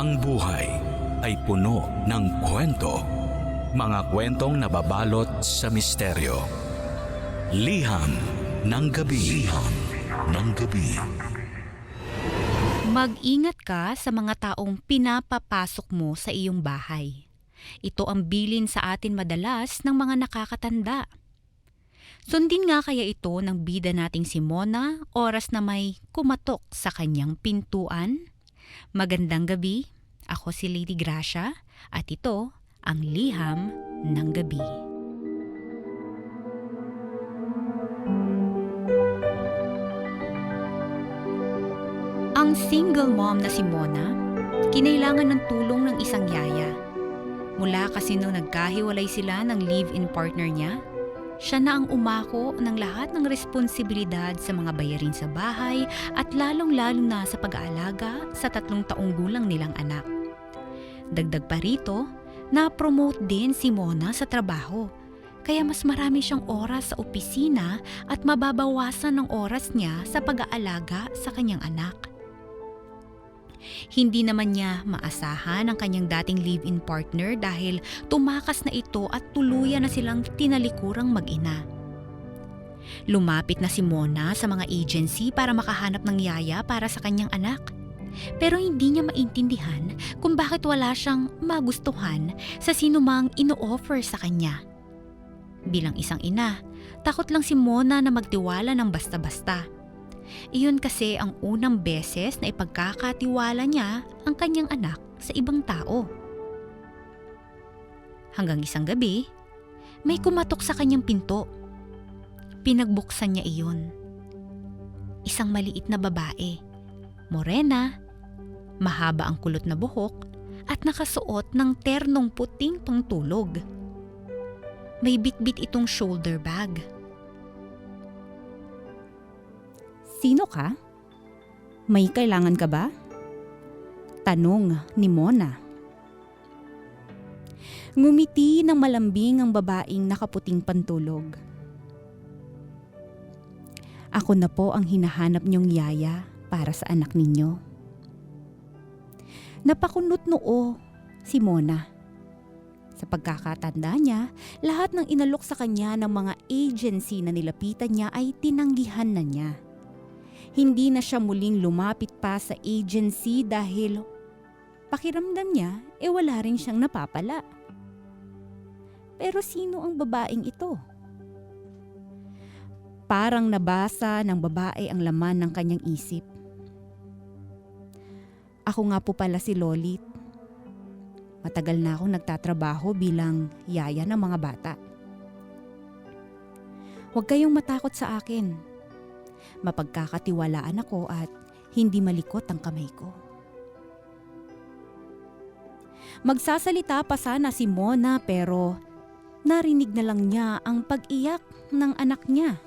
Ang buhay ay puno ng kwento. Mga kwentong nababalot sa misteryo. Liham ng gabi. Liham ng gabi. Mag-ingat ka sa mga taong pinapapasok mo sa iyong bahay. Ito ang bilin sa atin madalas ng mga nakakatanda. Sundin nga kaya ito ng bida nating si Mona oras na may kumatok sa kanyang pintuan? Magandang gabi, ako si Lady Gracia at ito ang Liham ng Gabi. Ang single mom na si Mona, kinailangan ng tulong ng isang yaya. Mula kasi nung nagkahiwalay sila ng live-in partner niya, siya na ang umako ng lahat ng responsibilidad sa mga bayarin sa bahay at lalong-lalo na sa pag-aalaga sa tatlong taong gulang nilang anak. Dagdag pa rito, na-promote din si Mona sa trabaho. Kaya mas marami siyang oras sa opisina at mababawasan ng oras niya sa pag-aalaga sa kanyang anak. Hindi naman niya maasahan ang kanyang dating live-in partner dahil tumakas na ito at tuluyan na silang tinalikurang mag-ina. Lumapit na si Mona sa mga agency para makahanap ng yaya para sa kanyang anak. Pero hindi niya maintindihan kung bakit wala siyang magustuhan sa sinumang ino-offer sa kanya. Bilang isang ina, takot lang si Mona na magtiwala ng basta-basta. Iyon kasi ang unang beses na ipagkakatiwala niya ang kanyang anak sa ibang tao. Hanggang isang gabi, may kumatok sa kanyang pinto. Pinagbuksan niya iyon. Isang maliit na babae, morena, mahaba ang kulot na buhok at nakasuot ng ternong puting pangtulog. May bitbit itong shoulder bag. Sino ka? May kailangan ka ba? Tanong ni Mona. Ngumiti ng malambing ang babaeng nakaputing pantulog. Ako na po ang hinahanap niyong yaya para sa anak ninyo. Napakunot noo si Mona. Sa pagkakatanda niya, lahat ng inalok sa kanya ng mga agency na nilapitan niya ay tinanggihan na niya hindi na siya muling lumapit pa sa agency dahil pakiramdam niya e wala rin siyang napapala. Pero sino ang babaeng ito? Parang nabasa ng babae ang laman ng kanyang isip. Ako nga po pala si Lolit. Matagal na akong nagtatrabaho bilang yaya ng mga bata. Huwag kayong matakot sa akin mapagkakatiwalaan ako at hindi malikot ang kamay ko. Magsasalita pa sana si Mona pero narinig na lang niya ang pag-iyak ng anak niya.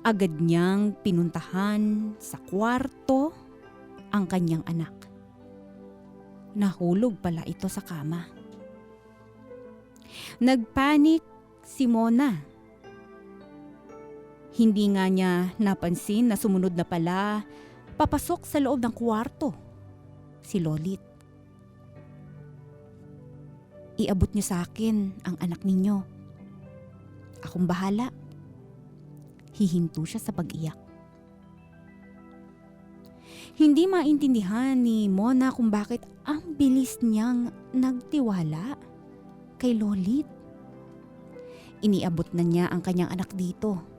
Agad niyang pinuntahan sa kwarto ang kanyang anak. Nahulog pala ito sa kama. Nagpanik si Mona hindi nga niya napansin na sumunod na pala papasok sa loob ng kwarto si Lolit. Iabot niyo sa akin ang anak ninyo. Akong bahala. Hihinto siya sa pag-iyak. Hindi maintindihan ni Mona kung bakit ang bilis niyang nagtiwala kay Lolit. Iniabot na niya ang kanyang anak dito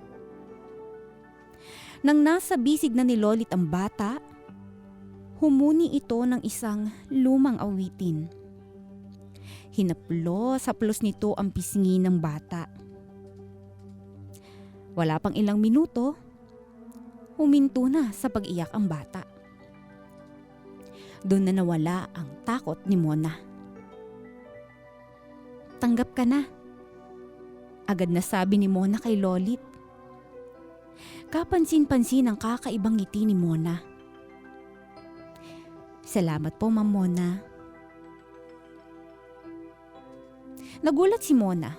nang nasa bisig na ni Lolit ang bata, humuni ito ng isang lumang awitin. Hinaplo sa plus nito ang pisngi ng bata. Wala pang ilang minuto, huminto na sa pag-iyak ang bata. Doon na nawala ang takot ni Mona. Tanggap ka na. Agad na sabi ni Mona kay Lolit. Kapansin-pansin ang kakaibang ngiti ni Mona. Salamat po, Ma'am Mona. Nagulat si Mona.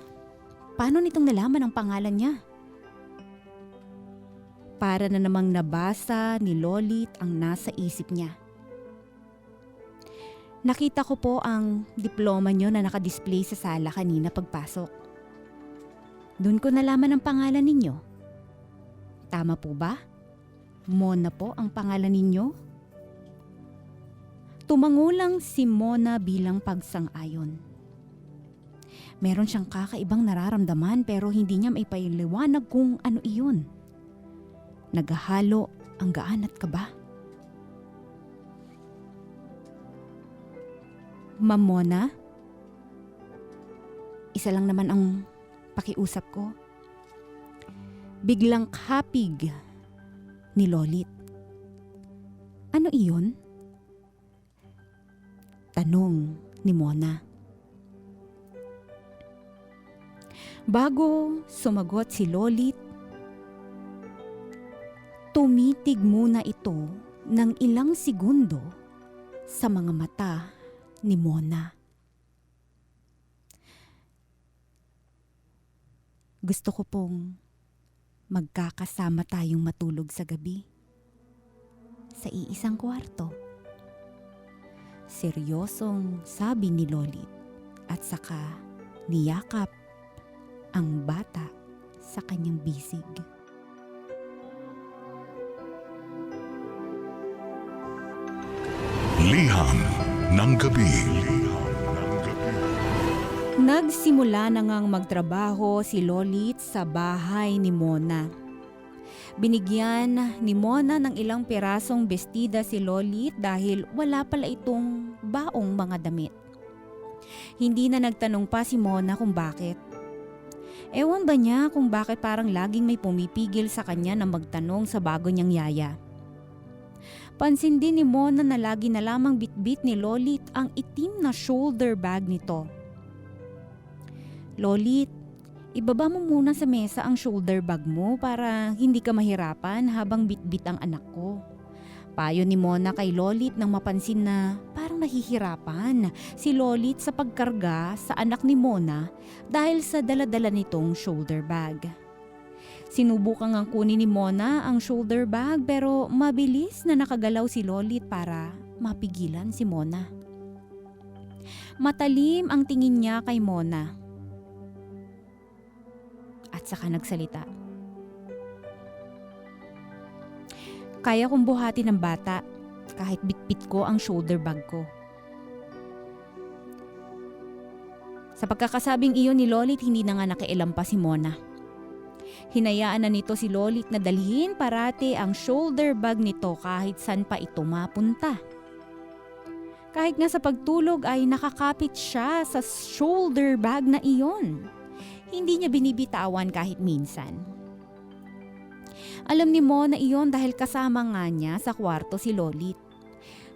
Paano nitong nalaman ang pangalan niya? Para na namang nabasa ni Lolit ang nasa isip niya. Nakita ko po ang diploma nyo na nakadisplay sa sala kanina pagpasok. Doon ko nalaman ang pangalan ninyo. Tama po ba? Mona po ang pangalan ninyo? Tumangulang si Mona bilang pagsang-ayon. Meron siyang kakaibang nararamdaman pero hindi niya maipaliwanag kung ano iyon. Naghahalo ang gaan at kaba. Mamona? Isa lang naman ang pakiusap ko. Biglang kapig ni Lolit. Ano iyon? Tanong ni Mona. Bago sumagot si Lolit, tumitig muna ito ng ilang segundo sa mga mata ni Mona. Gusto ko pong magkakasama tayong matulog sa gabi. Sa iisang kwarto. Seryosong sabi ni Lolit at saka niyakap ang bata sa kanyang bisig. Liham ng gabi. Nagsimula na ngang magtrabaho si Lolit sa bahay ni Mona. Binigyan ni Mona ng ilang pirasong bestida si Lolit dahil wala pala itong baong mga damit. Hindi na nagtanong pa si Mona kung bakit. Ewan ba niya kung bakit parang laging may pumipigil sa kanya na magtanong sa bago niyang yaya. Pansin din ni Mona na lagi na lamang bitbit ni Lolit ang itim na shoulder bag nito. Lolit, ibaba mo muna sa mesa ang shoulder bag mo para hindi ka mahirapan habang bitbit ang anak ko. Payo ni Mona kay Lolit nang mapansin na parang nahihirapan si Lolit sa pagkarga sa anak ni Mona dahil sa daladala nitong shoulder bag. Sinubukan ang kunin ni Mona ang shoulder bag pero mabilis na nakagalaw si Lolit para mapigilan si Mona. Matalim ang tingin niya kay Mona. At saka nagsalita. Kaya kong buhati ng bata kahit bitbit ko ang shoulder bag ko. Sa pagkakasabing iyon ni Lolit, hindi na nga nakialam pa si Mona. Hinayaan na nito si Lolit na dalhin parati ang shoulder bag nito kahit saan pa ito mapunta. Kahit nga sa pagtulog ay nakakapit siya sa shoulder bag na iyon. Hindi niya binibitawan kahit minsan. Alam ni Mo na iyon dahil kasama nga niya sa kwarto si Lolit.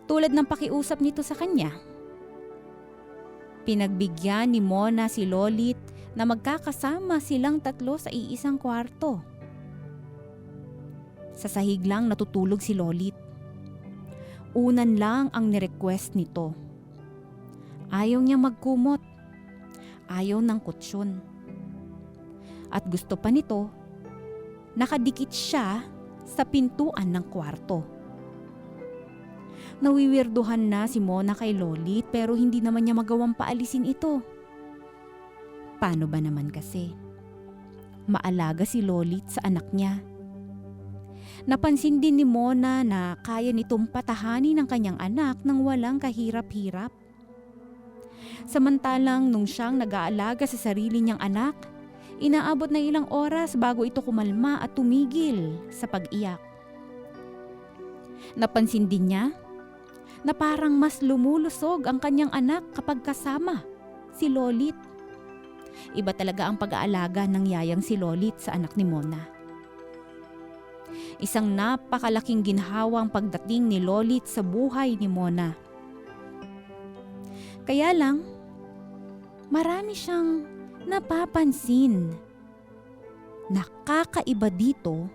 Tulad ng pakiusap nito sa kanya. Pinagbigyan ni Mona si Lolit na magkakasama silang tatlo sa iisang kwarto. Sa sahig lang natutulog si Lolit. Unan lang ang nirequest nito. Ayaw niya magkumot. Ayaw ng kutsyon. At gusto pa nito, nakadikit siya sa pintuan ng kwarto. Nawiwirduhan na si Mona kay Lolit pero hindi naman niya magawang paalisin ito. Paano ba naman kasi? Maalaga si Lolit sa anak niya. Napansin din ni Mona na kaya nitong patahanin ng kanyang anak nang walang kahirap-hirap. Samantalang nung siyang nag-aalaga sa sarili niyang anak, inaabot na ilang oras bago ito kumalma at tumigil sa pag-iyak. Napansin din niya na parang mas lumulusog ang kanyang anak kapag kasama si Lolit. Iba talaga ang pag-aalaga ng yayang si Lolit sa anak ni Mona. Isang napakalaking ginhawang pagdating ni Lolit sa buhay ni Mona. Kaya lang, marami siyang napapansin. Nakakaiba dito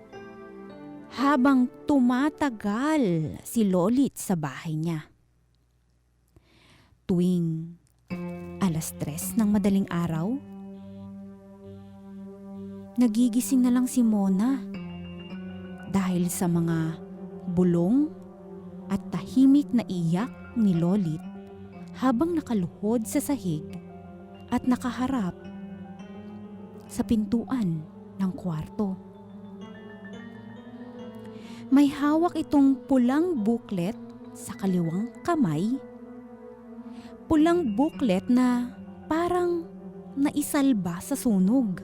habang tumatagal si Lolit sa bahay niya. Tuwing alas tres ng madaling araw, nagigising na lang si Mona dahil sa mga bulong at tahimik na iyak ni Lolit habang nakaluhod sa sahig at nakaharap sa pintuan ng kwarto. May hawak itong pulang booklet sa kaliwang kamay. Pulang booklet na parang naisalba sa sunog.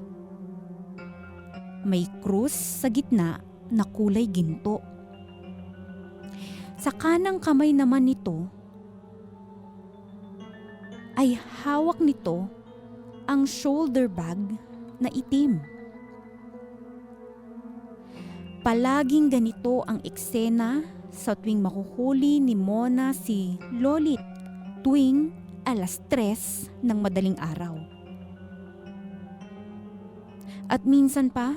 May krus sa gitna na kulay ginto. Sa kanang kamay naman nito ay hawak nito ang shoulder bag na itim. Palaging ganito ang eksena sa tuwing makuhuli ni Mona si Lolit tuwing alas tres ng madaling araw. At minsan pa,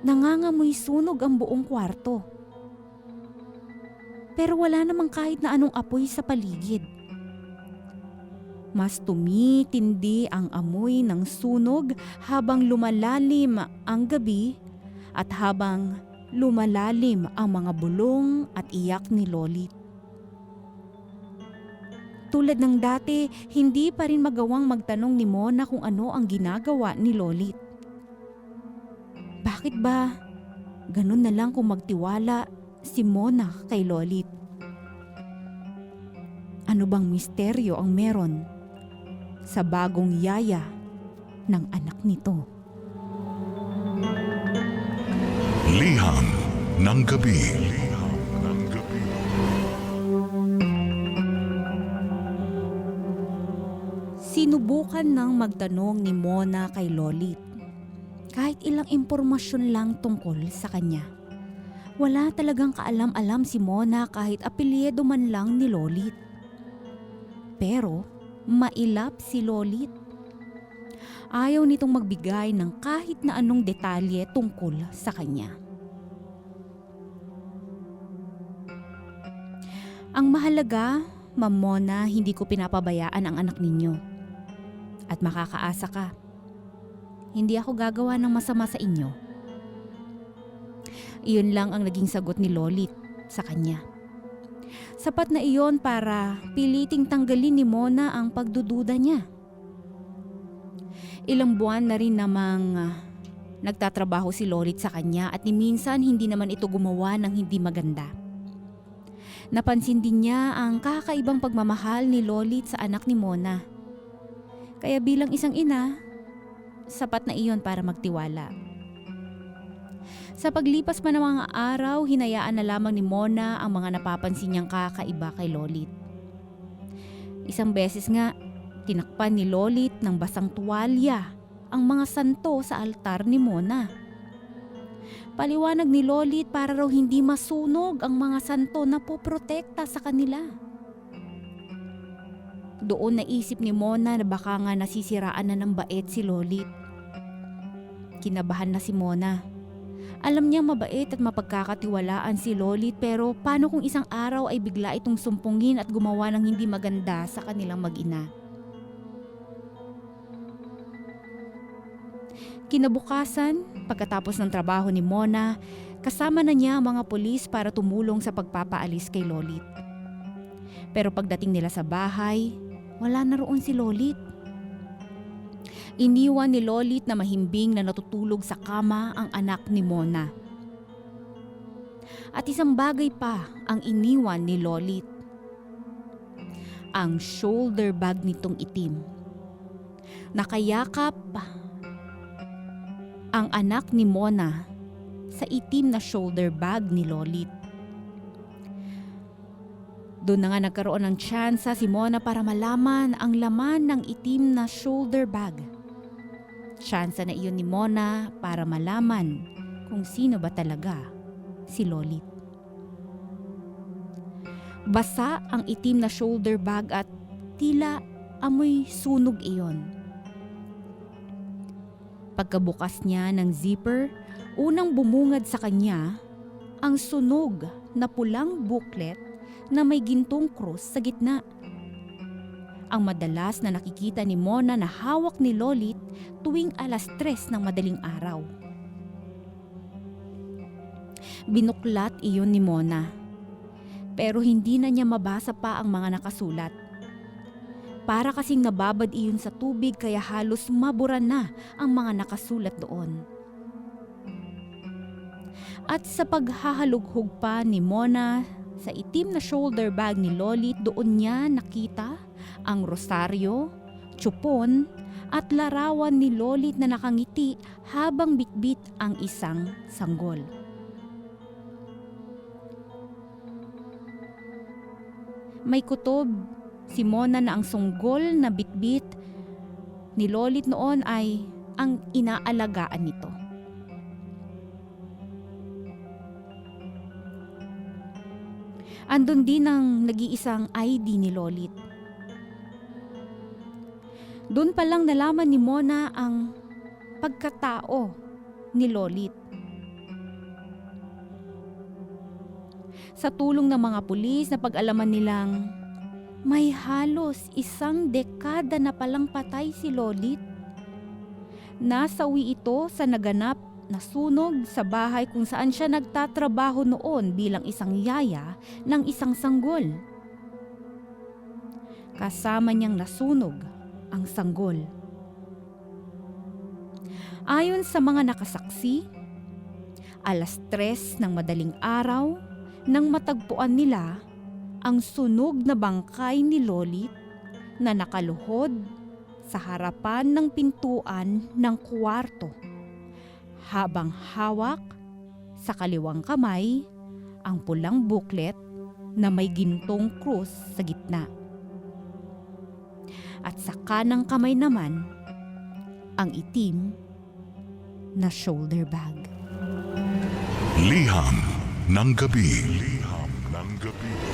nangangamoy sunog ang buong kwarto. Pero wala namang kahit na anong apoy sa paligid. Mas tumitindi ang amoy ng sunog habang lumalalim ang gabi at habang lumalalim ang mga bulong at iyak ni Lolit. Tulad ng dati, hindi pa rin magawang magtanong ni Mona kung ano ang ginagawa ni Lolit. Bakit ba ganun na lang kung magtiwala si Mona kay Lolit? Ano bang misteryo ang meron sa bagong yaya ng anak nito? Liham ng gabi. Sinubukan ng magtanong ni Mona kay Lolit. Kahit ilang impormasyon lang tungkol sa kanya. Wala talagang kaalam-alam si Mona kahit apelyido man lang ni Lolit. Pero mailap si Lolit. Ayaw nitong magbigay ng kahit na anong detalye tungkol sa kanya. Ang mahalaga, Ma'am Mona, hindi ko pinapabayaan ang anak ninyo. At makakaasa ka. Hindi ako gagawa ng masama sa inyo. Iyon lang ang naging sagot ni Lolit sa kanya. Sapat na iyon para piliting tanggalin ni Mona ang pagdududa niya. Ilang buwan na rin namang ah, nagtatrabaho si Lolit sa kanya at ni minsan hindi naman ito gumawa ng hindi maganda. Napansin din niya ang kakaibang pagmamahal ni Lolit sa anak ni Mona. Kaya bilang isang ina, sapat na iyon para magtiwala. Sa paglipas pa ng mga araw, hinayaan na lamang ni Mona ang mga napapansin niyang kakaiba kay Lolit. Isang beses nga, tinakpan ni Lolit ng basang tuwalya ang mga santo sa altar ni Mona. Paliwanag ni Lolit para raw hindi masunog ang mga santo na poprotekta sa kanila. Doon naisip ni Mona na baka nga nasisiraan na ng bait si Lolit. Kinabahan na si Mona. Alam niyang mabait at mapagkakatiwalaan si Lolit pero paano kung isang araw ay bigla itong sumpungin at gumawa ng hindi maganda sa kanilang mag-ina? Kinabukasan, pagkatapos ng trabaho ni Mona, kasama na niya ang mga pulis para tumulong sa pagpapaalis kay Lolit. Pero pagdating nila sa bahay, wala na roon si Lolit. Iniwan ni Lolit na mahimbing na natutulog sa kama ang anak ni Mona. At isang bagay pa ang iniwan ni Lolit. Ang shoulder bag nitong itim. Nakayakap ang anak ni Mona sa itim na shoulder bag ni Lolit. Doon na nga nagkaroon ng tsansa si Mona para malaman ang laman ng itim na shoulder bag. Tsansa na iyon ni Mona para malaman kung sino ba talaga si Lolit. Basa ang itim na shoulder bag at tila amoy sunog iyon. Pagkabukas niya ng zipper, unang bumungad sa kanya ang sunog na pulang booklet na may gintong krus sa gitna. Ang madalas na nakikita ni Mona na hawak ni Lolit tuwing alas tres ng madaling araw. Binuklat iyon ni Mona. Pero hindi na niya mabasa pa ang mga nakasulat. Para kasing nababad iyon sa tubig kaya halos mabura na ang mga nakasulat doon. At sa paghahalughog pa ni Mona sa itim na shoulder bag ni Lolit doon niya nakita ang rosaryo, tsupon at larawan ni Lolit na nakangiti habang bitbit ang isang sanggol. May kutob si Mona na ang sunggol na bitbit ni Lolit noon ay ang inaalagaan nito. Andun din ang nag-iisang ID ni Lolit. Doon pa lang nalaman ni Mona ang pagkatao ni Lolit. Sa tulong ng mga pulis na pag-alaman nilang may halos isang dekada na palang patay si Lolit. Nasawi ito sa naganap na sunog sa bahay kung saan siya nagtatrabaho noon bilang isang yaya ng isang sanggol. Kasama niyang nasunog ang sanggol. Ayon sa mga nakasaksi, alas tres ng madaling araw nang matagpuan nila ang sunog na bangkay ni Lolit na nakaluhod sa harapan ng pintuan ng kwarto habang hawak sa kaliwang kamay ang pulang booklet na may gintong krus sa gitna. At sa kanang kamay naman ang itim na shoulder bag. Liham ng gabi. Liham ng gabi.